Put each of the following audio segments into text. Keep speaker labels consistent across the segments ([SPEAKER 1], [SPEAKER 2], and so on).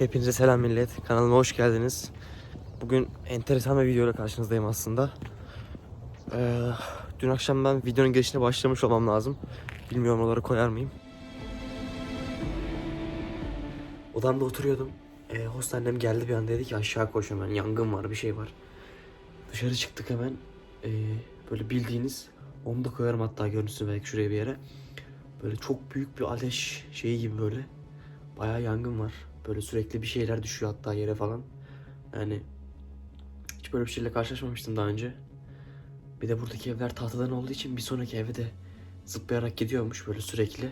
[SPEAKER 1] Hepinize selam millet. Kanalıma hoş geldiniz. Bugün enteresan bir videoyla karşınızdayım aslında. Ee, dün akşam ben videonun girişine başlamış olmam lazım. Bilmiyorum oraları koyar mıyım. Odamda oturuyordum. Ee, host annem geldi bir anda dedi ki aşağı koş hemen yangın var bir şey var. Dışarı çıktık hemen. Ee, böyle bildiğiniz onu da koyarım hatta görüntüsünü belki şuraya bir yere. Böyle çok büyük bir ateş şeyi gibi böyle. Bayağı yangın var. Böyle sürekli bir şeyler düşüyor hatta yere falan. Yani hiç böyle bir şeyle karşılaşmamıştım daha önce. Bir de buradaki evler tahtadan olduğu için bir sonraki eve de zıplayarak gidiyormuş böyle sürekli.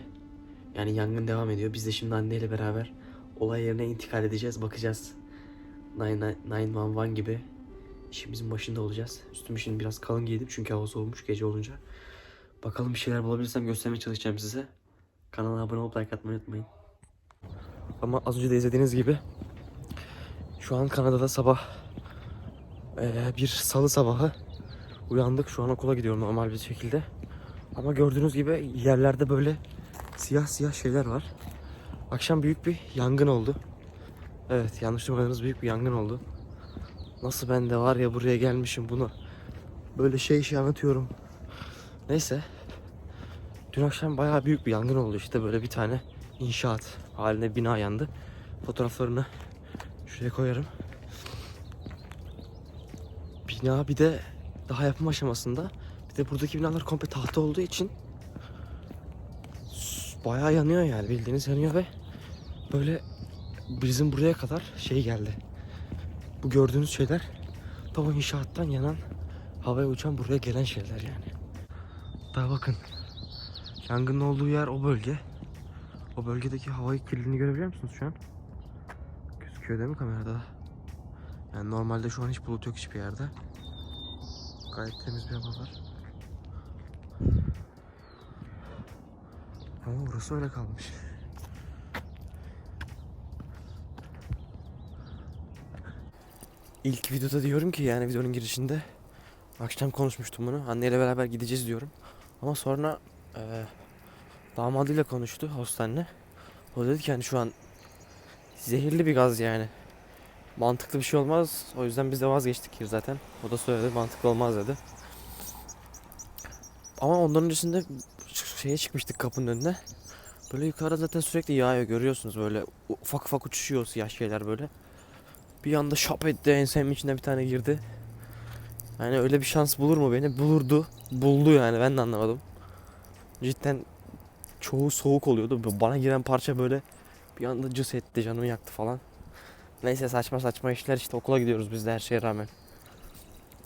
[SPEAKER 1] Yani yangın devam ediyor. Biz de şimdi anneyle beraber olay yerine intikal edeceğiz. Bakacağız. 911 gibi işimizin başında olacağız. Üstümü şimdi biraz kalın giydim çünkü hava soğumuş gece olunca. Bakalım bir şeyler bulabilirsem göstermeye çalışacağım size. Kanala abone olup like atmayı unutmayın. Ama az önce de izlediğiniz gibi şu an Kanada'da sabah eee, bir salı sabahı uyandık. Şu an okula gidiyorum normal bir şekilde. Ama gördüğünüz gibi yerlerde böyle siyah siyah şeyler var. Akşam büyük bir yangın oldu. Evet yanlış duymadınız büyük bir yangın oldu. Nasıl ben de var ya buraya gelmişim bunu böyle şey şey anlatıyorum. Neyse. Dün akşam bayağı büyük bir yangın oldu işte böyle bir tane inşaat halinde bina yandı. Fotoğraflarını şuraya koyarım. Bina bir de daha yapım aşamasında. Bir de buradaki binalar komple tahta olduğu için bayağı yanıyor yani bildiğiniz yanıyor ve böyle bizim buraya kadar şey geldi. Bu gördüğünüz şeyler tam o inşaattan yanan havaya uçan buraya gelen şeyler yani. Daha bakın. Yangının olduğu yer o bölge. O bölgedeki havayı kirliliğini görebiliyor musunuz şu an? Gözüküyor değil mi kamerada? Yani normalde şu an hiç bulut yok hiçbir yerde. Gayet temiz bir hava var. Ama burası öyle kalmış. İlk videoda diyorum ki yani videonun girişinde akşam konuşmuştum bunu. Anneyle beraber gideceğiz diyorum. Ama sonra eee damadıyla konuştu host anne. O dedi ki hani şu an zehirli bir gaz yani. Mantıklı bir şey olmaz. O yüzden biz de vazgeçtik zaten. O da söyledi mantıklı olmaz dedi. Ama ondan öncesinde şeye çıkmıştık kapının önüne. Böyle yukarıda zaten sürekli yağıyor görüyorsunuz böyle ufak ufak uçuşuyor siyah şeyler böyle. Bir anda şap etti ensemin içine bir tane girdi. Yani öyle bir şans bulur mu beni? Bulurdu. Buldu yani ben de anlamadım. Cidden çoğu soğuk oluyordu. Bana giren parça böyle bir anda cıs etti canımı yaktı falan. Neyse saçma saçma işler işte okula gidiyoruz biz de her şeye rağmen.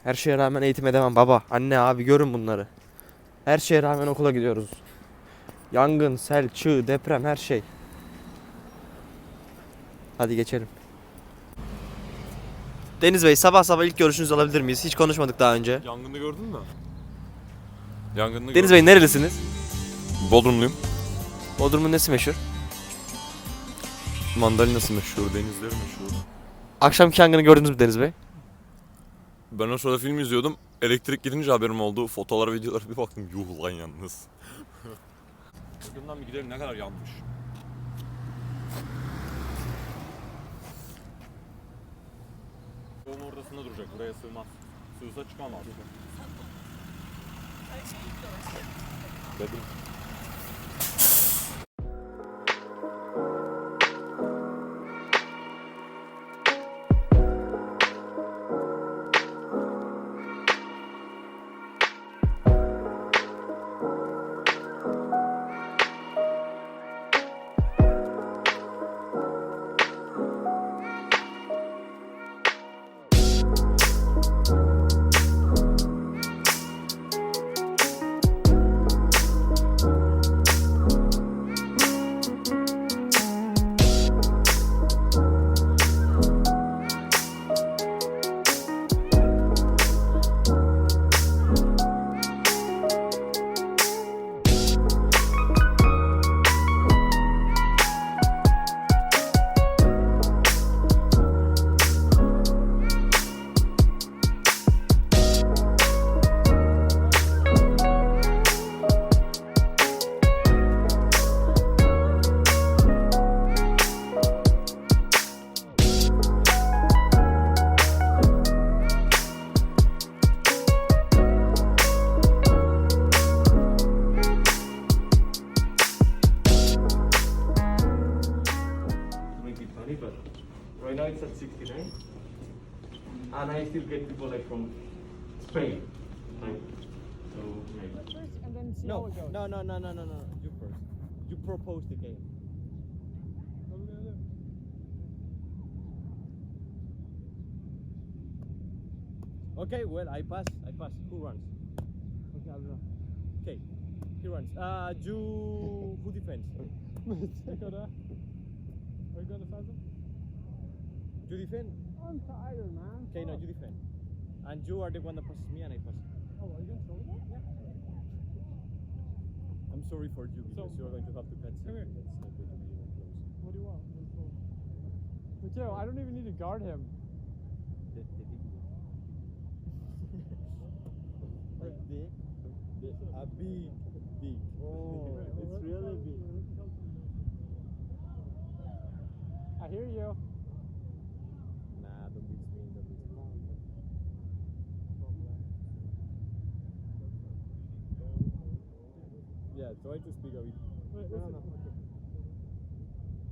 [SPEAKER 1] Her şeye rağmen eğitime devam baba, anne, abi görün bunları. Her şeye rağmen okula gidiyoruz. Yangın, sel, çığ, deprem her şey. Hadi geçelim. Deniz Bey sabah sabah ilk görüşünüzü alabilir miyiz? Hiç konuşmadık daha önce.
[SPEAKER 2] Yangını gördün mü? Yangını
[SPEAKER 1] Deniz Bey nerelisiniz?
[SPEAKER 2] Bodrumluyum.
[SPEAKER 1] Bodrum'un nesi meşhur?
[SPEAKER 2] Mandalinası meşhur, denizleri meşhur.
[SPEAKER 1] Akşamki yangını gördünüz mü Deniz Bey?
[SPEAKER 2] Ben o sırada film izliyordum. Elektrik gidince haberim oldu. Fotoğraflara, videolara bir baktım. Yuh lan yalnız. Yakından bir gidelim ne kadar yanmış. Yolun ortasında duracak. Buraya sığmaz. Sığsa çıkamaz. Dedim.
[SPEAKER 3] People like from Spain. Like, so maybe.
[SPEAKER 4] first and then see
[SPEAKER 5] No,
[SPEAKER 4] how it goes.
[SPEAKER 5] no, no, no, no, no, no. You first. You propose the game.
[SPEAKER 4] What are we gonna do?
[SPEAKER 5] Okay, well, I pass. I pass. Who runs?
[SPEAKER 4] Okay, I don't know.
[SPEAKER 5] Okay, he runs. Uh, you who defends?
[SPEAKER 4] Check. Are you gonna defend him?
[SPEAKER 5] You defend.
[SPEAKER 4] I'm tired, man.
[SPEAKER 5] Okay, no, you defend. And you are the one that passes me, and I pass.
[SPEAKER 4] Oh, are you gonna throw that? Yeah.
[SPEAKER 5] I'm sorry for you because
[SPEAKER 4] So-
[SPEAKER 5] you're going to have to cut.
[SPEAKER 4] Come here.
[SPEAKER 5] That's not going to be even close.
[SPEAKER 4] What do you want? Let's. Mateo, I don't even need to guard him.
[SPEAKER 5] The, the big one. the, the a big, big.
[SPEAKER 4] Oh,
[SPEAKER 5] it's really big.
[SPEAKER 4] I hear you.
[SPEAKER 5] Nah, don't beat me. Don't beat me. Yeah, try to speak a bit.
[SPEAKER 4] Wait, no, no, no.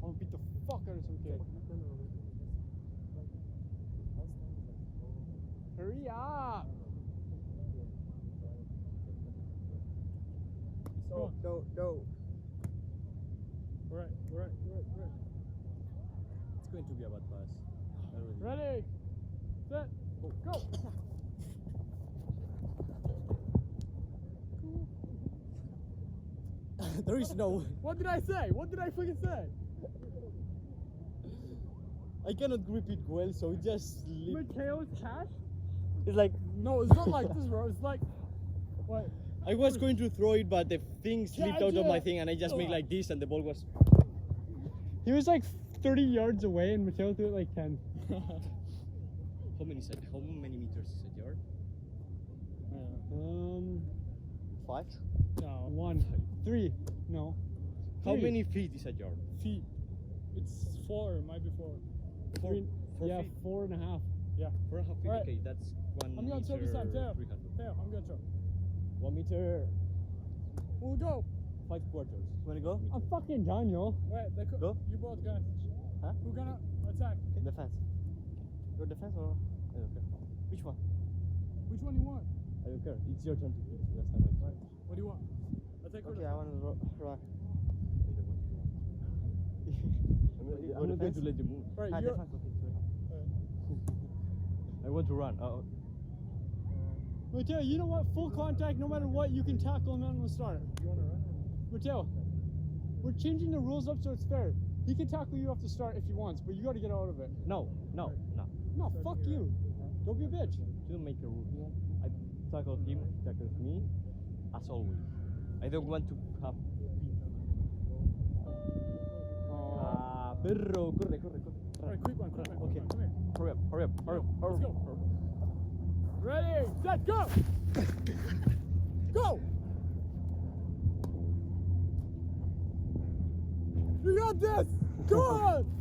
[SPEAKER 4] I'll beat the fuck out of some kid. Hurry up!
[SPEAKER 5] No, no, no.
[SPEAKER 4] Right, right, right, right.
[SPEAKER 5] It's going to be a bad pass. Already.
[SPEAKER 4] Ready, set, go!
[SPEAKER 5] there is no.
[SPEAKER 4] What did I say? What did I fucking say?
[SPEAKER 5] I cannot grip it well, so it just slip.
[SPEAKER 4] Mateo's cash?
[SPEAKER 5] It's like
[SPEAKER 4] No, it's not like this, bro. It's like, what?
[SPEAKER 5] I was going to throw it, but the thing slipped out of my thing, and I just made like this, and the ball was.
[SPEAKER 4] He was like 30 yards away, and Mateo threw it like 10.
[SPEAKER 5] How many set? How many meters is a yard?
[SPEAKER 4] Um,
[SPEAKER 5] Five.
[SPEAKER 4] no, one, three, no.
[SPEAKER 5] How
[SPEAKER 4] Three.
[SPEAKER 5] many feet is a yard?
[SPEAKER 4] feet? It's four, it might be four.
[SPEAKER 5] Four,
[SPEAKER 4] Three-
[SPEAKER 5] four
[SPEAKER 4] yeah,
[SPEAKER 5] feet.
[SPEAKER 4] four and a half. Yeah.
[SPEAKER 5] Four and a half feet.
[SPEAKER 4] Alright.
[SPEAKER 5] Okay, that's one
[SPEAKER 4] I'm gonna throw
[SPEAKER 5] meter.
[SPEAKER 4] this time, Teo.
[SPEAKER 5] 300.
[SPEAKER 4] Teo, I'm gonna throw.
[SPEAKER 5] One meter.
[SPEAKER 4] We'll go.
[SPEAKER 5] Five quarters. Wanna go?
[SPEAKER 4] I'm fucking done, yo. Wait, they could,
[SPEAKER 5] Go.
[SPEAKER 4] you both gonna.
[SPEAKER 5] Huh?
[SPEAKER 4] Who gonna attack?
[SPEAKER 5] Defense. Your defense or? I don't care. Which one?
[SPEAKER 4] Which one you want?
[SPEAKER 5] I don't care. It's your turn to pick. Last time I tried.
[SPEAKER 4] What do you want? Attack
[SPEAKER 5] Okay, I want to run. I'm not going to let you move.
[SPEAKER 4] Right,
[SPEAKER 5] Ah,
[SPEAKER 4] you're-
[SPEAKER 5] okay, sorry. I want to run. Uh,
[SPEAKER 4] Mateo, you know what? Full contact, no matter what, you can tackle him on the start. You wanna run? Mateo, we're changing the rules up so it's fair. He can tackle you off the start if he wants, but you gotta get out of it.
[SPEAKER 5] no, no, no.
[SPEAKER 4] No, fuck you. Don't be a bitch.
[SPEAKER 5] You don't make a rule. I tackle him, he tackles me, as always. I don't want to have. Ah, perro, corre, corre, corre.
[SPEAKER 4] Alright, quick one, quick one.
[SPEAKER 5] Okay.
[SPEAKER 4] Come here.
[SPEAKER 5] Hurry up, hurry up, hurry up, hurry
[SPEAKER 4] Let's go. Ready, set, go! go! You got this! Come on!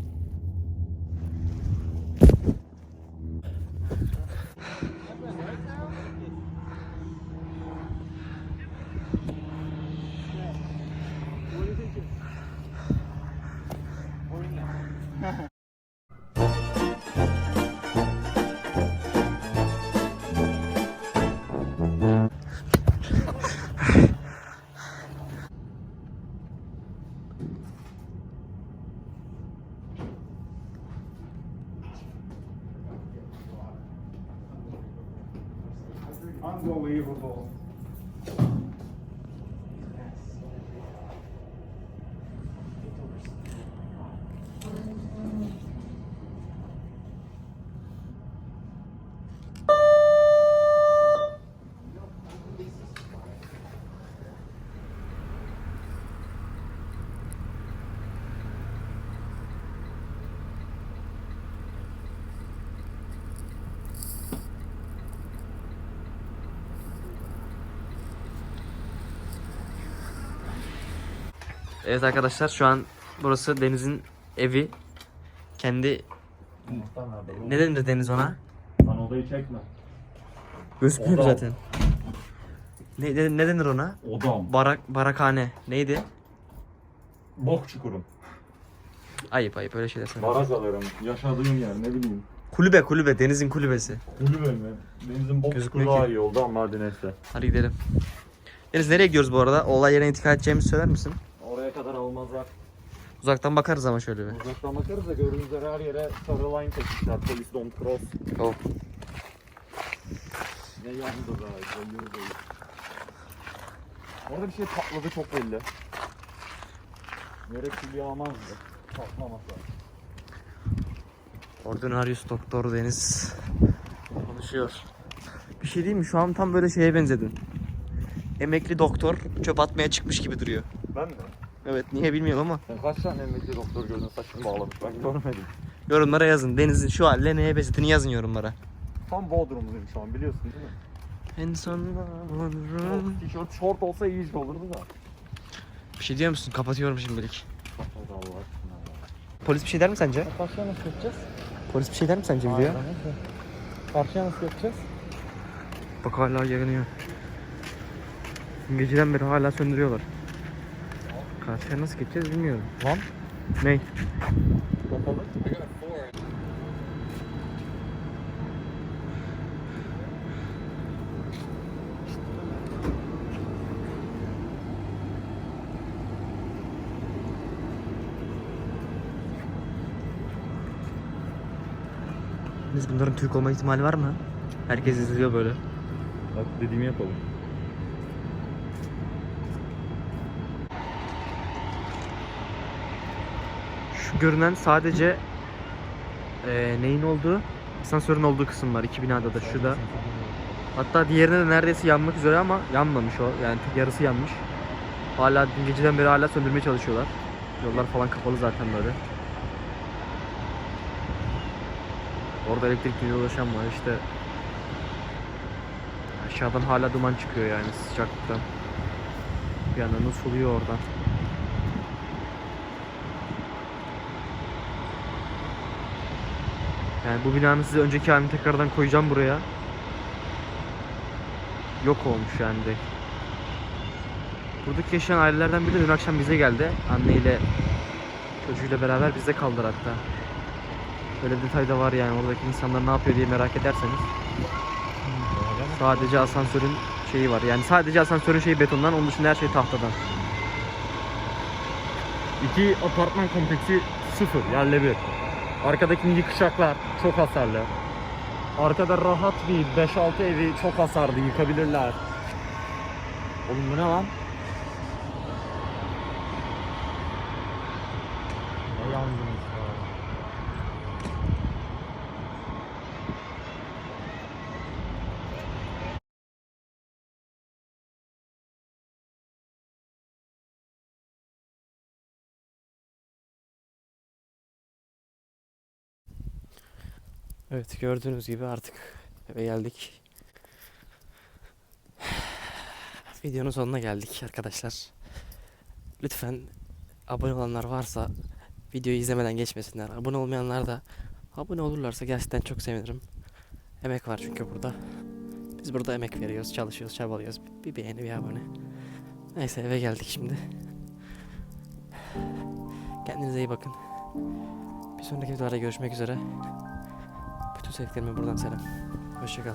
[SPEAKER 1] Evet arkadaşlar şu an burası Deniz'in evi. Kendi ne denir Deniz ona?
[SPEAKER 6] Lan odayı çekme.
[SPEAKER 1] Gözükmüyor
[SPEAKER 6] Odam.
[SPEAKER 1] zaten. Ne, ne, ne denir ona?
[SPEAKER 6] Odam.
[SPEAKER 1] Barak barakhane. Neydi?
[SPEAKER 6] Bok çukurum.
[SPEAKER 1] Ayıp ayıp öyle şeyler söyleme.
[SPEAKER 6] Barazalarım. Yaşadığım yer ne bileyim.
[SPEAKER 1] Kulübe kulübe denizin kulübesi.
[SPEAKER 6] Kulübe mi? Denizin bok
[SPEAKER 1] Gözükmüyor
[SPEAKER 6] daha
[SPEAKER 1] ki.
[SPEAKER 6] iyi oldu ama hadi neyse.
[SPEAKER 1] Hadi gidelim. Deniz nereye gidiyoruz bu arada? Olay yerine intikal edeceğimizi söyler misin?
[SPEAKER 6] Kadar almazlar.
[SPEAKER 1] Uzaktan bakarız ama şöyle bir.
[SPEAKER 6] Uzaktan bakarız da gördüğünüz üzere her yere sarı line çekmişler. Polis don't cross.
[SPEAKER 1] Oh.
[SPEAKER 6] Ne yandı da bayıyoruz öyle. Orada bir şey patladı çok belli. Yere kül yağmazdı. Patlamasa.
[SPEAKER 1] Ordinarius Doktor Deniz konuşuyor. Bir şey diyeyim mi? Şu an tam böyle şeye benzedin. Emekli doktor çöp atmaya çıkmış gibi duruyor.
[SPEAKER 6] Ben mi?
[SPEAKER 1] Evet niye bilmiyorum ama.
[SPEAKER 6] Sen kaç tane emekli doktor gördün saçını bağlamış ben görmedim.
[SPEAKER 1] Yorumlara yazın. Deniz'in şu haline neye benzettiğini yazın yorumlara.
[SPEAKER 6] Tam Bodrum'dayım şu an biliyorsun değil mi?
[SPEAKER 1] En sonunda varırım.
[SPEAKER 6] Tişört short olsa iyi iş olurdu da.
[SPEAKER 1] Bir şey diyor musun? Kapatıyorum şimdilik.
[SPEAKER 6] Allah aşkına ya.
[SPEAKER 1] Polis bir şey der mi sence?
[SPEAKER 5] Karşıya nasıl yapacağız?
[SPEAKER 1] Polis bir şey der mi sence videoya?
[SPEAKER 5] Karşıya nasıl yapacağız?
[SPEAKER 1] Bak hala yanıyor. Dün Geceden beri hala söndürüyorlar. Karşıya nasıl geçeceğiz bilmiyorum.
[SPEAKER 5] Lan?
[SPEAKER 1] Ney? Biz bunların Türk olma ihtimali var mı? Herkes izliyor böyle.
[SPEAKER 6] Bak dediğimi yapalım.
[SPEAKER 1] Şu görünen sadece eee, neyin olduğu, asansörün olduğu kısım var iki binada da şurada. Hatta diğerine de neredeyse yanmak üzere ama yanmamış o. Yani yarısı yanmış. Hala dün geceden beri hala söndürmeye çalışıyorlar. Yollar falan kapalı zaten böyle. Orada elektrikli ulaşan var işte. Aşağıdan hala duman çıkıyor yani sıcaklıktan. Bir yandan da suluyor oradan. Yani bu binanın size önceki halini tekrardan koyacağım buraya. Yok olmuş yani direkt. Buradaki yaşayan ailelerden biri de dün akşam bize geldi. Anneyle çocuğuyla beraber bizde kaldılar hatta. Böyle detay da var yani oradaki insanlar ne yapıyor diye merak ederseniz. Sadece asansörün şeyi var. Yani sadece asansörün şeyi betondan, onun dışında her şey tahtadan.
[SPEAKER 6] İki apartman kompleksi sıfır yerle bir. Arkadaki yıkışaklar çok hasarlı. Arkada rahat bir 5-6 evi çok hasarlı yıkabilirler. Oğlum bu ne lan? Ne yandınız ya?
[SPEAKER 1] Evet gördüğünüz gibi artık eve geldik. Videonun sonuna geldik arkadaşlar. Lütfen abone olanlar varsa videoyu izlemeden geçmesinler. Abone olmayanlar da abone olurlarsa gerçekten çok sevinirim. Emek var çünkü burada. Biz burada emek veriyoruz, çalışıyoruz, çabalıyoruz. Bir beğeni, bir abone. Neyse eve geldik şimdi. Kendinize iyi bakın. Bir sonraki videolarda görüşmek üzere. Bütün sevdiklerime buradan selam. Hoşçakal.